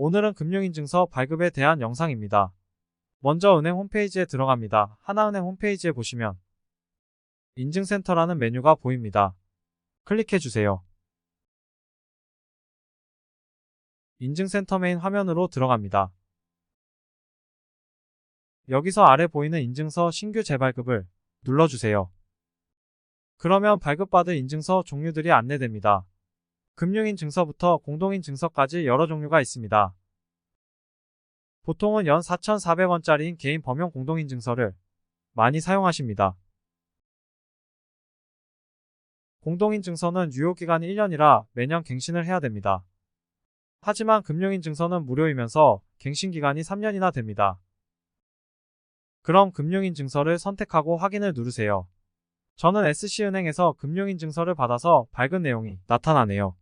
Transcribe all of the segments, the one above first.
오늘은 금융인증서 발급에 대한 영상입니다. 먼저 은행 홈페이지에 들어갑니다. 하나은행 홈페이지에 보시면 인증센터라는 메뉴가 보입니다. 클릭해 주세요. 인증센터 메인 화면으로 들어갑니다. 여기서 아래 보이는 인증서 신규 재발급을 눌러주세요. 그러면 발급받을 인증서 종류들이 안내됩니다. 금융인 증서부터 공동인 증서까지 여러 종류가 있습니다. 보통은 연 4,400원짜리인 개인 범용 공동인 증서를 많이 사용하십니다. 공동인 증서는 유효기간이 1년이라 매년 갱신을 해야 됩니다. 하지만 금융인 증서는 무료이면서 갱신기간이 3년이나 됩니다. 그럼 금융인 증서를 선택하고 확인을 누르세요. 저는 SC은행에서 금융인 증서를 받아서 밝은 내용이 나타나네요.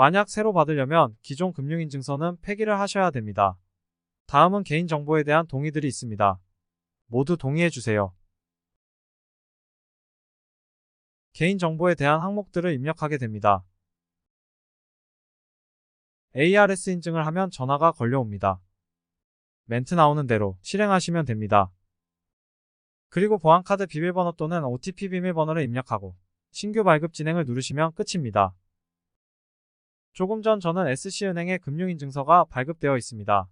만약 새로 받으려면 기존 금융인증서는 폐기를 하셔야 됩니다. 다음은 개인정보에 대한 동의들이 있습니다. 모두 동의해주세요. 개인정보에 대한 항목들을 입력하게 됩니다. ARS 인증을 하면 전화가 걸려옵니다. 멘트 나오는 대로 실행하시면 됩니다. 그리고 보안카드 비밀번호 또는 OTP 비밀번호를 입력하고 신규 발급 진행을 누르시면 끝입니다. 조금 전 저는 SC은행의 금융인증서가 발급되어 있습니다.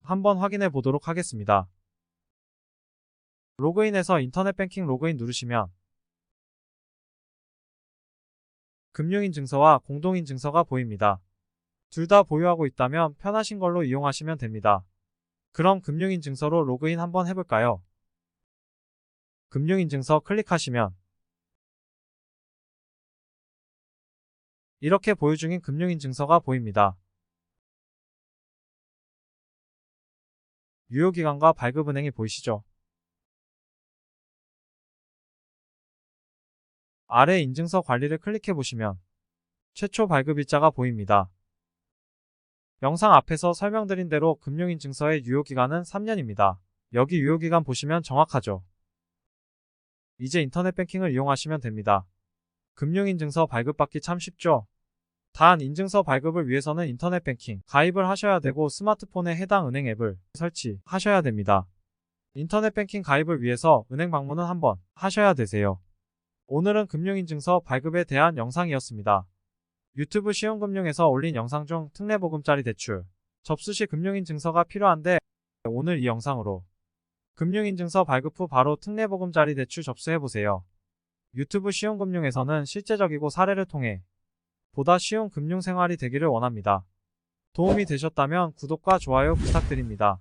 한번 확인해 보도록 하겠습니다. 로그인해서 인터넷 뱅킹 로그인 누르시면 금융인증서와 공동인증서가 보입니다. 둘 다 보유하고 있다면 편하신 걸로 이용하시면 됩니다. 그럼 금융인증서로 로그인 한번 해볼까요? 금융인증서 클릭하시면 이렇게 보유 중인 금융인증서가 보입니다. 유효기간과 발급은행이 보이시죠? 아래 인증서 관리를 클릭해 보시면 최초 발급일자가 보입니다. 영상 앞에서 설명드린 대로 금융인증서의 유효기간은 3년입니다. 여기 유효기간 보시면 정확하죠? 이제 인터넷 뱅킹을 이용하시면 됩니다. 금융인증서 발급받기 참 쉽죠? 단 인증서 발급을 위해서는 인터넷 뱅킹 가입을 하셔야 되고 스마트폰에 해당 은행 앱을 설치하셔야 됩니다. 인터넷 뱅킹 가입을 위해서 은행 방문은 한번 하셔야 되세요. 오늘은 금융인증서 발급에 대한 영상이었습니다. 유튜브 쉬운금융에서 올린 영상 중 특례보금자리 대출 접수 시 금융인증서가 필요한데 오늘 이 영상으로 금융인증서 발급 후 바로 특례보금자리 대출 접수해보세요. 유튜브 쉬운 금융에서는 실제적이고 사례를 통해 보다 쉬운 금융 생활이 되기를 원합니다. 도움이 되셨다면 구독과 좋아요 부탁드립니다.